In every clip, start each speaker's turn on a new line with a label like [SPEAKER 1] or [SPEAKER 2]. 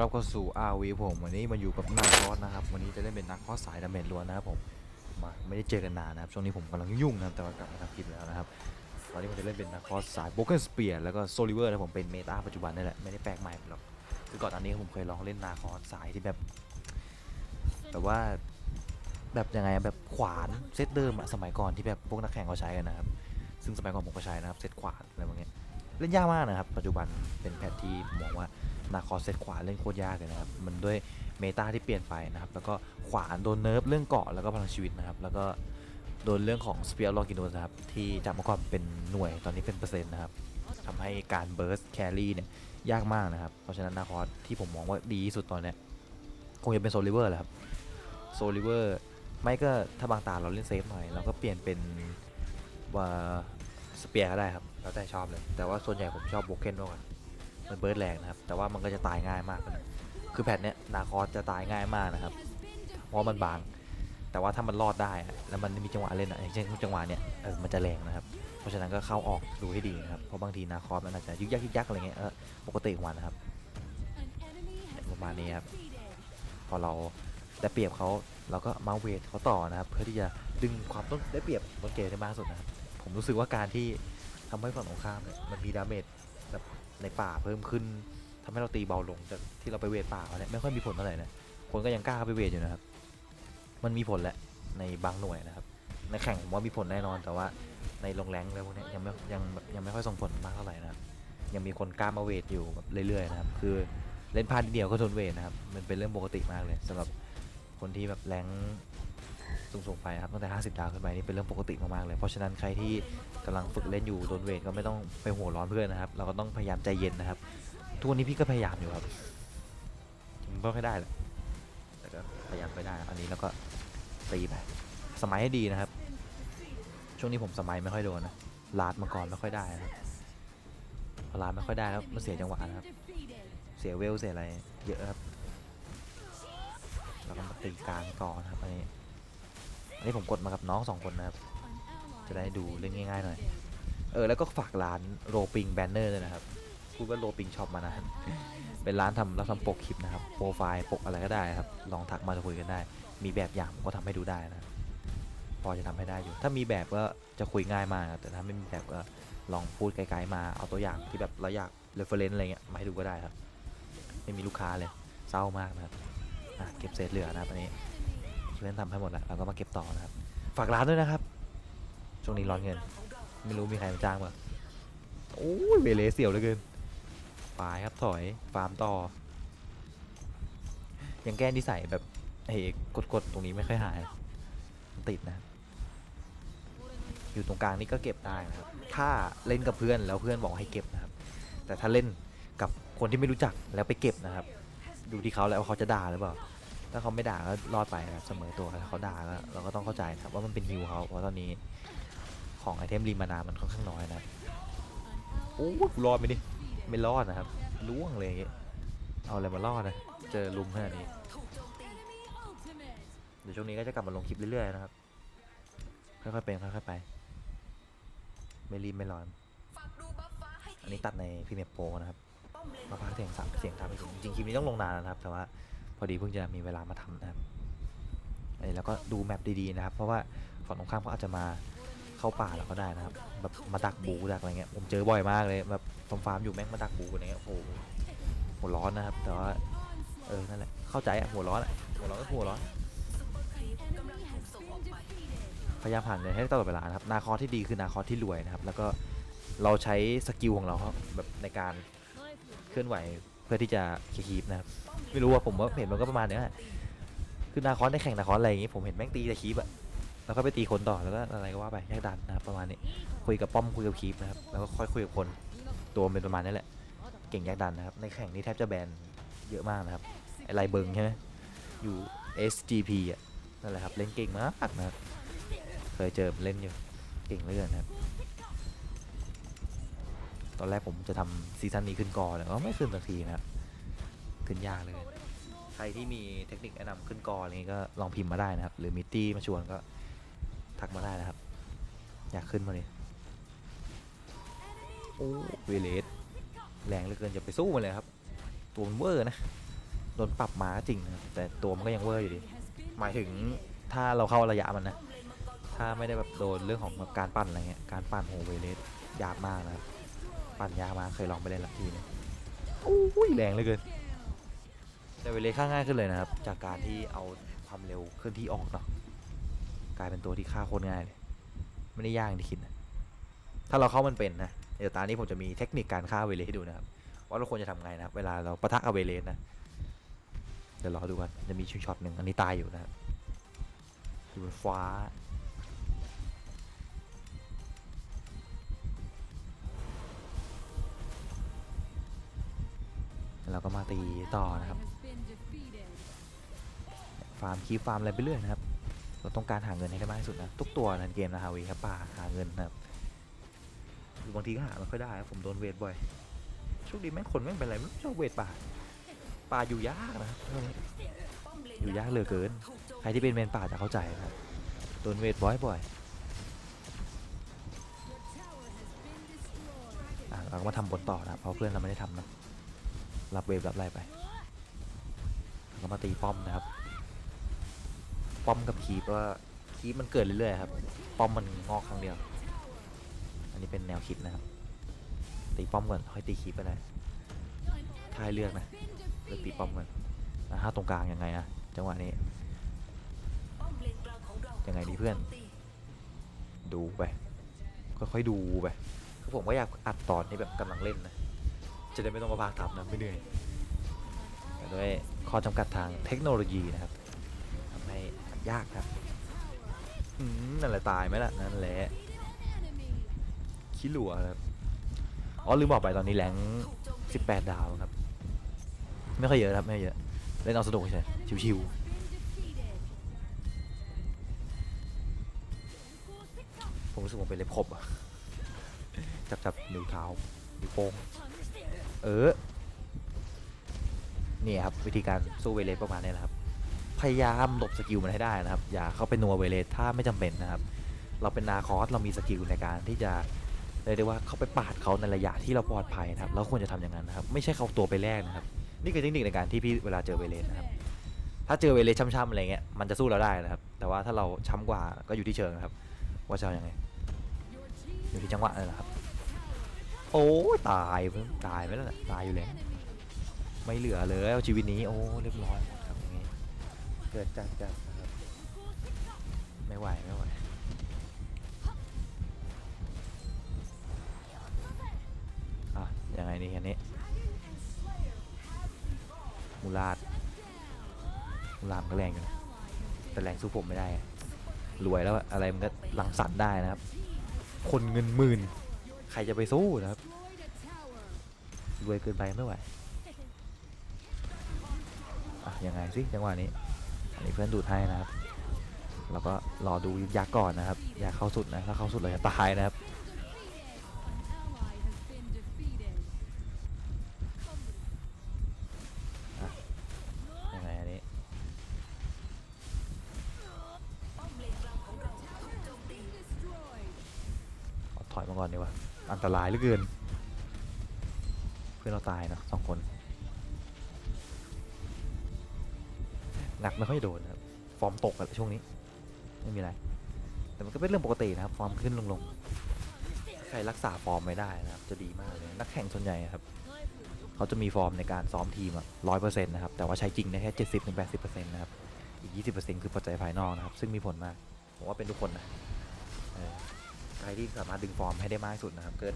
[SPEAKER 1] รับเข้าสู่ RV ผมวันนี้มาอยู่กับนาคอสนะครับ วันนี้จะเล่นเป็นนักคอสสายดาเมจล้วนนะครับผมมาไม่ได้เจอกันนานนะครับช่วงนี้ผมกำลังยุ่งนะครับแต่ว่ากลับมาทำคลิปแล้วนะครับตอนนี้ผมจะเล่นเป็นนักคอสสายโบเกนสเปียร์แล้วก็โซลิเวอร์นะผมเป็นเมตาปัจจุบันนี่แหละไม่ได้แปลกใหม่หรอกคือก่อนอันนี้ผมเคยลองเล่นนาคอสสายที่แบบแบบว่าแบบยังไงแบบขวานเซตเดิมอะสมัยก่อนที่แบบพวกนักแข่งเขาใช้กันนะครับ ซึ่งสมัยก่อนผมก็ใช้นะครับเซตขวานอะไรพวกเนี้ยเล่นยากมากนะครับ ปัจจุบันเป็นแพทที่ผมมองว่า นาคอสเซตขวาเล่นโคตรยากเลยนะครับ มันด้วยเมตาที่เปลี่ยนไปนะครับ แล้วก็ขวานโดนเนิร์ฟเรื่องเกาะแล้วก็พลังชีวิตนะครับ แล้วก็โดนเรื่องของสเปียร์ลอกิโนนะครับ ที่จากเมื่อก่อนเป็นหน่วยตอนนี้เป็นเปอร์เซ็นต์นะครับทำให้การเบิร์สแครี่เนี่ยยากมากนะครับ เพราะฉะนั้นนาคอสที่ผมมองว่าดีที่สุดตอนนี้คงจะเป็นโซลิเวอร์แหละครับโซลิเวอร์ไม่ก็ถ้าบางตาเราเล่นเซฟหน่อยเราก็เปลี่ยนเป็นว่าสเปียร์ก็ได้ครับ แล้วแต่ชอบเลย แต่ว่าส่วนใหญ่ผมชอบโบเกนมากกว่า มันเบิร์ดแรงนะครับ แต่ว่ามันก็จะตายง่ายมากนะคือแพทเนี้ยนาคอสจะตายง่ายมากนะครับ เพราะมันบาง แต่ว่าถ้ามันรอดได้แล้วมันมีจังหวะเล่นอะอย่างเช่นจังหวะเนี้ยเออมันจะแรงนะครับ เพราะฉะนั้นก็เข้าออกดูให้ดีนะครับ เพราะบางทีนาคอสมันอาจจะยึกยักยึกยักอะไรเงี้ยเออปกติของมันนะครับประมาณนี้ครับ พอเราได้เปรียบเขาเราก็มาเวทเขาต่อนะครับ เพื่อที่จะดึงความต้นได้เปรียบต้นเกมได้มากสุดนะครับ ผมรู้สึกว่าการที่ทำให้ฝั่งตรงข้ามเนี่ยมันมีดาเมจ ในป่าเพิ่มขึ้นทำให้เราตีเบาลงจากที่เราไปเวทป่าเนี่ยไม่ค่อยมีผลเท่าไหร่นะคนก็ยังกล้าไปเวทอยู่นะครับ มันมีผลแหละในบางหน่วยนะครับ ในแข่งผมว่ามีผลแน่นอนแต่ว่าในลงแรงแล้วพวกเนี้ยยังไม่ยังแบบยังไม่ค่อยส่งผลมากเท่าไหร่นะครับยังมีคนกล้ามาเวทอยู่แบบเรื่อยๆนะครับ คือเล่นพลาดเดียวก็โดนเวทนะครับ มันเป็นเรื่องปกติมากเลยสำหรับคนที่แบบแรง สูงๆไปครับตั้งแต่ 50 ดาวขึ้นไปนี่เป็นเรื่องปกติมากๆเลย เพราะฉะนั้นใครที่กำลังฝึกเล่นอยู่โดนเวทก็ไม่ต้องไปหัวร้อนเพื่อนนะครับ เราก็ต้องพยายามใจเย็นนะครับ ทุกวันนี้พี่ก็พยายามอยู่ครับมันไม่ค่อยได้แหละแต่ก็พยายามไปได้ อันนี้แล้วก็ตีไป สมัยให้ดีนะครับ ช่วงนี้ผมสมัยไม่ค่อยโดนนะลาดมาก่อนไม่ค่อยได้นะครับพอลาดไม่ค่อยได้แล้วมันเสียจังหวะนะครับ เสียเวลเสียอะไรเยอะครับ แล้วก็มาตีกลางก่อนนะครับอันนี้ อันนี้ผมกดมากับน้องสองคนนะครับ จะได้ดูเล่นง่ายๆหน่อย เออแล้วก็ฝากร้านโรปิงแบนเนอร์ด้วยนะครับ พูดว่าโรปิงช็อปมานะเป็นร้านทำรับทำปกคลิปนะครับ โปรไฟล์ปกอะไรก็ได้ครับ ลองทักมาคุยกันได้ มีแบบอย่างผมก็ทำให้ดูได้นะ พอจะทำให้ได้อยู่ ถ้ามีแบบก็จะคุยง่ายมากครับ แต่ถ้าไม่มีแบบก็ลองพูดไกลๆมาเอาตัวอย่างที่แบบเราอยากเรฟเฟรนซ์อะไรเงี้ยมาให้ดูก็ได้ครับ ไม่มีลูกค้าเลยเศร้ามากนะครับเก็บเศษเหลือนะครับอันนี้ เพื่อนทำให้หมดแล้วเราก็มาเก็บต่อนะครับ ฝากร้านด้วยนะครับ ช่วงนี้ร้อนเงิน ไม่รู้มีใครมาจ้างป่ะโอ้ยเบเลเสียวเหลือเกินปายครับถอยฟาร์มต่อ ยังแก้นิสัยแบบเฮ้กดๆตรงนี้ไม่ค่อยหายติดนะ อยู่ตรงกลางนี่ก็เก็บได้นะครับ ถ้าเล่นกับเพื่อนแล้วเพื่อนบอกให้เก็บนะครับ แต่ถ้าเล่นกับคนที่ไม่รู้จักแล้วไปเก็บนะครับ ดูที่เขาแล้วเขาจะด่าหรือเปล่า ถ้าเขาไม่ด่าก็รอดไปนะครับเสมอตัวเขาด่าก็เราก็ต้องเข้าใจนะครับว่ามันเป็นฮิวเขาเพราะตอนนี้ของไอเทมรีมานามันค่อนข้างน้อยนะโอ้ยรอดไหมดิไม่รอดนะครับล่วงเลยอย่างเงี้ยเอาอะไรมารอดนะเจอลุมขนาดนี้เดี๋ยวช่วงนี้ก็จะกลับมาลงคลิปเรื่อยๆนะครับค่อยๆเป็นค่อยๆไป ไม่รีบไม่ร้อน อันนี้ตัดในพรีเมียร์โปรนะครับมาพักเสียงสับเสียงทำให้ถึงจริงคลิปนี้ต้องลงนานนะครับแต่ว่า พอดีเพิ่งจะมีเวลามาทำนะครับแล้วก็ดูแมปดีๆนะครับ เพราะว่าฝั่งตรงข้ามเขาอาจจะมาเข้าป่าเราก็ได้นะครับแบบมาดักบูดักอะไรเงี้ยผมเจอบ่อยมากเลยแบบฟาร์มอยู่แม่งมาดักบูอะไรเงี้ยโอ้โหหัวร้อนนะครับ แต่ว่าเออนั่นแหละเข้าใจอะหัวร้อนอะหัวร้อนก็หัวร้อนพยายามผ่านเลยให้ได้ตลอดเวลานะครับนาคอที่ดีคือนาคอที่รวยนะครับ แล้วก็เราใช้สกิลของเราครับแบบในการเคลื่อนไหว พื่อที่จะคีบนะครับไม่รู้ว่าผมว่าเห็นมันก็ประมาณเนี้ยแหละคือนาคอนในแข่งนาคอนอะไรอย่างงี้ผมเห็นแม่งตีแต่คีบอะแล้วก็ไปตีคนต่อแล้วก็อะไรก็ว่าไปแยกดันนะครับประมาณนี้คุยกับป้อมคุยกับคีบนะครับแล้วก็ค่อยคุยกับคนตัวเป็นประมาณนี้แหละ เก่งแยกดันนะครับในแข่งนี้แทบจะแบนเยอะมากนะครับไอไลเบิงใช่ไหมอยู่ SGP อะนั่นแหละครับเล่นเก่งมากนะครับเคยเจอเล่นอยู่เก่งเลือนนะครับ ตอนแรกผมจะทำซีซั่นนี้ขึ้นกอแต่ก็ไม่ขึ้นสักทีนะครับขึ้นยากเลย ใครที่มีเทคนิคแนะนำขึ้นกออะไรนี้ก็ลองพิมพ์มาได้นะครับ หรือมิตตี้มาชวนก็ทักมาได้นะครับ อยากขึ้นมาเลยโอ้เวเลสแรงเหลือเกินจะไปสู้มันเลยครับ ตัวมันเวอร์นะโดนปรับมาจริงนะแต่ตัวมันก็ยังเวอร์อยู่ดีหมายถึงถ้าเราเข้าระยะมันนะ ถ้าไม่ได้แบบโดนเรื่องของการปั่นอะไรเงี้ยการปั่นโฮเวเลสยากมากนะครับ ปั่นยากมากเคยลองไปเล่นละทีนึงโอ้ยแรงเลยเกินแต่เวเลค่าง่ายขึ้นเลยนะครับ จากการที่เอาความเร็วเคลื่อนที่ออกเนาะกลายเป็นตัวที่ฆ่าโคตรง่ายเลย ไม่ได้ยากอย่างที่คิดนะถ้าเราเข้ามันเป็นนะเดี๋ยวตอนนี้ผมจะมีเทคนิคการฆ่าเวเลให้ดูนะครับ ว่าเราควรจะทำไงนะครับ เวลาเราปะทะกับเวเลนะเดี๋ยวรอดูกันจะมีชุดช็อตหนึ่งอันนี้ตายอยู่นะครับอยู่บนฟ้า เราก็มาตีต่อนะครับ ฟาร์มคีฟฟาร์มอะไรไปเรื่อยนะครับ เราต้องการหาเงินให้ได้มากที่สุดนะ ทุกตัวในเกมนะฮาวีครับป่าหาเงินนะครับหรือบางทีก็หาไม่ค่อยได้ครับผมโดนเวทบ่อยโชคดีแม่งคนแม่งเป็นอะไรไม่ชอบเวทป่าป่าอยู่ยากนะครับอยู่ยากเหลือเกิน ใครที่เป็นเมนป่าจะเข้าใจนะครับโดนเวทบ่อยบ่อยๆเราก็มาทำบนต่อนะเพราะเพื่อนเราไม่ได้ทำนะ รับเวฟรับอะไรไปแล้วก็มาตีป้อมนะครับ ป้อมกับคีปว่าคีปมันเกิดเรื่อยๆครับป้อมมันงอกครั้งเดียว อันนี้เป็นแนวคิดนะครับ ตีป้อมก่อนค่อยตีคีปไปได้ถ้าให้เลือกนะเลือกตีป้อมก่อนอะถ้าตรงกลางยังไงอะจังหวะนี้ยังไงดีเพื่อน ดูไปค่อยๆดูไปคือผมก็อยากอัดตอนที่แบบกำลังเล่นนะ จะได้ไม่ต้องมาพากทำนะไม่เหนื่อยแต่ด้วยข้อจำกัดทางเทคโนโลยีนะครับทำให้มันยากครับอืมนั่นแหละตายไหมล่ะนั่นแหละขี้หลัวครับอ๋อลืมบอกไปตอนนี้แรง18 ดาวครับ ไม่ค่อยเยอะครับไม่ค่อยเยอะเล่นเอาสนุกเฉยชิวๆผมรู้สึกผมเป็นเล็บขบอะจับจับนิ้วเท้านิ้วโป้ง เออ นี่ครับวิธีการสู้เวเลสประมาณนี้แหละครับ พยายามหลบสกิลมันให้ได้นะครับ อย่าเข้าไปนัวเวเลสถ้าไม่จำเป็นนะครับ เราเป็นนาคอสเรามีสกิลในการที่จะเรียกได้ว่าเข้าไปปาดเขาในระยะที่เราปลอดภัยนะครับเราควรจะทำอย่างนั้นนะครับ ไม่ใช่เข้าตัวไปแรกนะครับ นี่คือเทคนิคในการที่พี่เวลาเจอเวเลสนะครับ ถ้าเจอเวเลสช้ำๆอะไรเงี้ยมันจะสู้เราได้นะครับ แต่ว่าถ้าเราช้ำกว่าก็อยู่ที่เชิงนะครับ ว่าจะเอายังไงอยู่ที่จังหวะนั่นแหละครับ โอ้ตายเพิ่งตายไปแล้วนะตายอยู่แล้วไม่เหลือเลยเอาชีวิตนี้โอ้เรียบร้อยหมดครับอย่างงี้เกิดจากจากครับไม่ไหวไม่ไหวอะยังไงนี่อันนี้มูลาดมูลามก็แรงอยู่นะแต่แรงสู้ผมไม่ได้อะรวยแล้วอะอะไรมันก็หลังสรรค์ได้นะครับ คนเงินหมื่น ใครจะไปสู้นะครับ รวยเกินไปไม่ไหวอะยังไงสิจังหวะนี้ อันนี้เพื่อนดูดให้นะครับ แล้วก็รอดูยักษ์ก่อนนะครับ อย่าเข้าสุดนะ ถ้าเข้าสุดเลยจะตายนะครับยังไงอันนี้ถอยมาก่อนดีกว่า อันตรายเหลือเกิน เพื่อนเราตายนะสองคนงักไม่ค่อยโดนนะครับฟอร์มตกอะช่วงนี้ ไม่มีอะไร แต่มันก็เป็นเรื่องปกตินะครับ ฟอร์มขึ้นลงลงใครรักษาฟอร์มไม่ได้นะครับ จะดีมากเลย นักแข่งส่วนใหญ่ครับ เขาจะมีฟอร์มในการซ้อมทีมร้อยเปอร์เซ็นต์นะครับ แต่ว่าใช้จริงได้แค่เจ็ดสิบถึงแปดสิบเปอร์เซ็นต์นะครับ อีกยี่สิบเปอร์เซ็นต์คือปัจจัยภายนอกนะครับ ซึ่งมีผลมาก ผมว่าเป็นทุกคนนะ ใครที่สามารถดึงฟอร์มให้ได้มากที่สุดนะครับ เกิน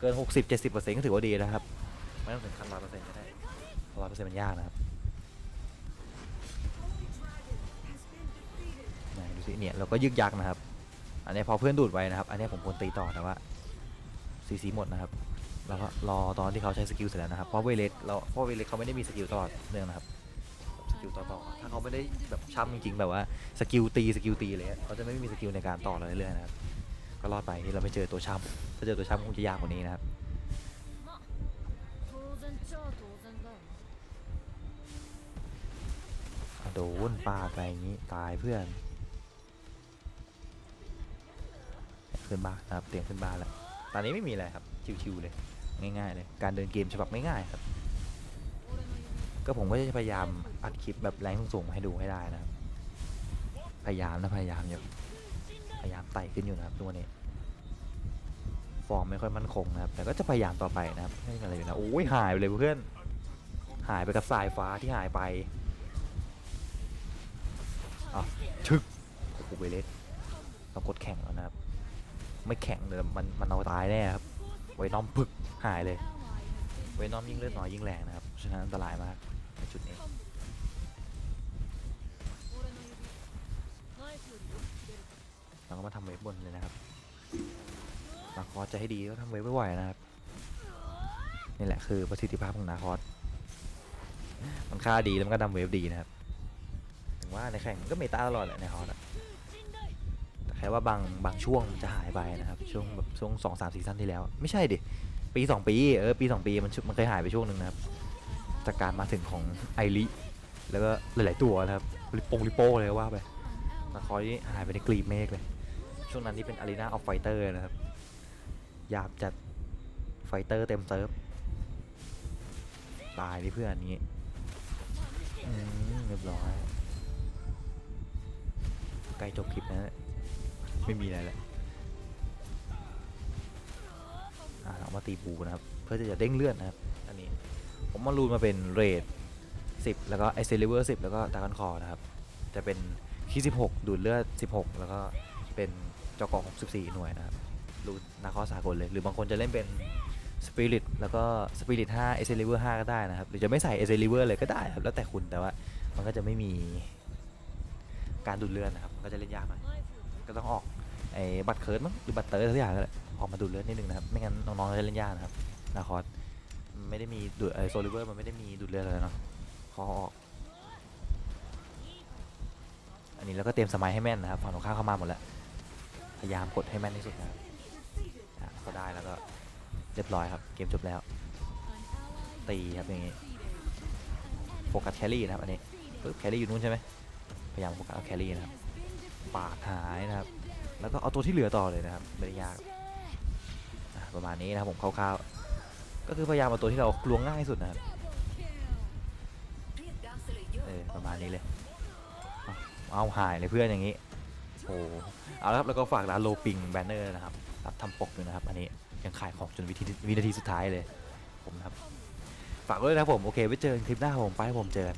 [SPEAKER 1] เกิน 60 70เปอร์เซ็นต์ก็ถือว่าดีนะครับ ไม่ต้องถึงขั้นร้อยเปอร์เซ็นต์ก็ได้ร้อยเปอร์เซ็นต์มันยากนะครับดูสิเนี่ยเราก็ยึกยักนะครับ อันนี้พอเพื่อนดูดไว้นะครับ อันนี้ผมควรตีต่อแต่ว่าซีซีหมดนะครับแล้วก็รอตอนที่เขาใช้สกิลเสร็จแล้วนะครับเพราะเวเลสเราเพราะเวเลสเขาไม่ได้มีสกิลตลอดเนื่องนะครับสกิลต่อๆถ้าเขาไม่ได้แบบช้ำจริงๆแบบว่าสกิลตีสกิลตีเลยเขาจะไม่มีสกิลในการต่อเราเรื่อยๆนะครับ็รอดไปเราไม่เจอตัวช้ำถ้าเจอตัวช้ำคงจะยากกว่านี้นะครับโดนป้าไปอย่างนี้ตายเพื่อน ขึ้นบ้านนะครับเตรียมขึ้นบ้านแล้วตอนนี้ไม่มีอะไรครับชิวๆเลยง่ายๆเลยการเดินเกมฉบับง่ายๆครับ ก็ผมก็จะพยายามอัดคลิปแบบแรงสูงให้ดูให้ได้นะครับพยายามนะพยายามอยู่ พยายามไต่ขึ้นอยู่นะครับตัวนี้ ฟอร์มไม่ค่อยมั่นคงนะครับ แต่ก็จะพยายามต่อไปนะครับไม่มีอะไรอยู่นะโอ้ยหายไปเลยเพื่อน หายไปกับสายฟ้าที่หายไปอะชึกโอ้โหเวเลสต้องกดแข่งแล้วนะครับ ไม่แข่งเลยมันมันเอาตายแน่ครับ ไว้น้อมปึกหายเลย ไว้น้อมยิ่งเลือดน้อยยิ่งแรงนะครับ ฉะนั้นอันตรายมากในจุดนี้ เราก็มาทำเวฟบนเลยนะครับนาคอสจะให้ดีก็ทำเวฟบ่อยๆนะครับ นี่แหละคือประสิทธิภาพของนาคอสมันค่าดีแล้วมันก็ทำเวฟดีนะครับ ถึงว่าในแข่งมันก็เมตาตลอดแหละในคอสอะแต่แค่ว่าบางบางช่วงมันจะหายไปนะครับ ช่วงแบบช่วงสองสามซีซั่นที่แล้ว ไม่ใช่ดิ ปีสองปีเออปีสองปีมันมันเคยหายไปช่วงหนึ่งนะครับ จากการมาถึงของไอริแล้วก็หลาย ๆ ตัวนะครับริปโปงริโป้เลยว่าไปนาคอยนี่หายไปในกลีบเมฆเลย ช่วงนั้นที่เป็นอารีนาออฟไฟเตอร์นะครับหยาบจัดไฟเตอร์เต็มเซิร์ฟตายดิเพื่อนนี้เรียบร้อยใกล้จบคลิปแล้วนะไม่มีอะไรแล้วอะเรามาตีบูนะครับ เพื่อที่จะเด้งเลื่อนนะครับ อันนี้ ผมมารูนมาเป็นเรท10 แล้วก็ไอเซลิเวอร์10 แล้วก็ดากอนคอนะครับ จะเป็นคี16ดูดเลือด 16 แล้วก็เป็น จอกอ64 หน่วยนะครับรู้นาคอสากลเลย หรือบางคนจะเล่นเป็นสปิริตแล้วก็สปิริต5เอเซลิเวอร์5ก็ได้นะครับ หรือจะไม่ใส่เอเซลิเวอร์เลยก็ได้ครับ แล้วแต่คุณแต่ว่ามันก็จะไม่มีการดูดเลือดนะครับ ก็จะเล่นยากหน่อยก็ต้องออกไอ้บัตรเคิร์ดมั้งหรือบัตรเตอร์ทุกอย่างก็ละออกมาดูดเลือดนิดนึงนะครับ ไม่งั้นน้องๆจะเล่นยากนะครับนาคอสไม่ได้มีดูดไอโซลิเวอร์มันไม่ได้มีดูดเลือดเลยเนาะขอออก อันนี้แล้วก็เตรียมสมัยให้แม่นนะครับฝั่งตรงข้ามเข้ามาหมดแล้ว ยายามกดให้แม่นที่สุดนะก็ได้แล้วก็เรียบร้อยครับ เกมจบแล้ว ตีครับอย่างงี้โฟกัสแครี่นะครับอันนี้ปึ๊บแครี่อยู่นู่นใช่ไหมพยายามโฟกัสเอาแครี่นะครับปาดหายนะครับ แล้วก็เอาตัวที่เหลือต่อเลยนะครับไม่ได้ยากประมาณนี้นะครับผมคร่าวๆก็คือพยายามเอาตัวที่เราล้วงง่ายที่สุดนะครับเออประมาณนี้เลยเอาเอาหายเลยเพื่อนอย่างนี้ โอ้เอาละครับแล้วก็ฝากร้านโลปิงแบนเนอร์นะครับรับทำปกอยู่นะครับอันนี้ยังขายของจนวิธีวินาทีสุดท้ายเลยผมนะครับฝากด้วยนะครับผมโอเคไว้เจอกันคลิปหน้าผมไปให้ผมเจอ